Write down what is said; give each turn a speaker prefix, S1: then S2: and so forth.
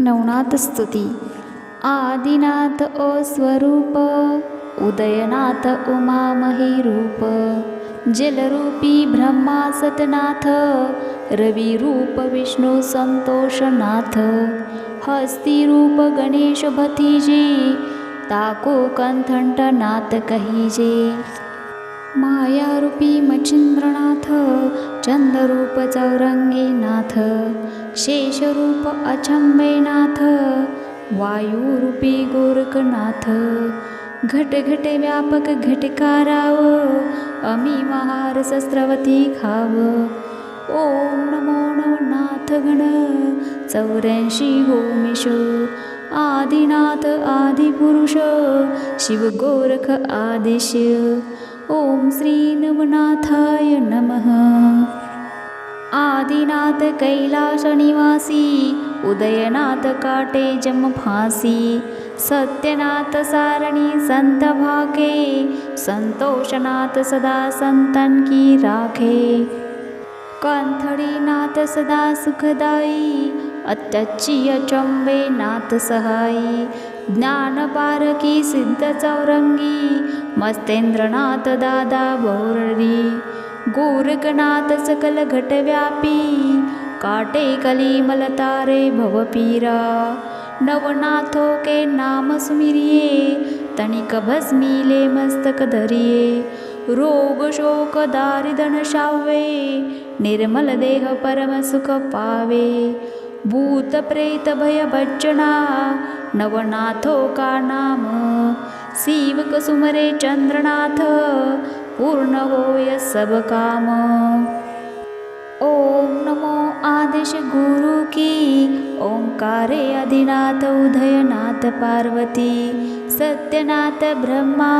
S1: नवनाथ स्तुती। आदिनाथ अस्वरूप उदयनाथ उमामही रूप जलरूपी ब्रह्मा सतनाथ रविरूप विष्णू संतोषनाथ। हस्तिरूप गणेश भतीजे ताको कंथंटनाथ कहिजे। मायारूपी मच्छिंद्रनाथ चंद्ररूप चौरंगीनाथ शेषरूप अचंबेनाथ वायुरूपी गोरखनाथ घट घट व्यापक घटकाराव अमी महार शस्त्रवती खाव ओम नमो नवनाथ गण चौऱ्याऐंशी गोमेश आदिनाथ आदिपुरुष शिव गोरख आदिश ओम श्री नवनाथाय नमः। आदिनाथ कैलास निवासी उदयनाथ काटे जम फासी सत्यनाथ सारणी संत भाके संतोषनाथ सदा संतन की राखे कंथडीनाथ सदा सुखदायी अत्यच्ची चंबे नाथ सहाई ज्ञानपारकी सिद्ध चौरंगी मस्तेन्द्रनाथ सकलघटव्यापी काटे कलिमलतारे भवपीरा नवनाथो के नाम सुमिरिये सुमीर्ये तनिकभस्मीले मस्तकधर्ये रोगशोकदारिदनश्राव्ये निर्मलदेहपरमसुखपावे भूतप्रेतभयभज्जना नवनाथोका नाम शिव सुमरे चंद्रनाथ पूर्ण होय सब काम। ओम नमो आदेश गुरु की ओंकारे आदिनाथ उदयनाथ पार्वती सत्यनाथ ब्रह्मा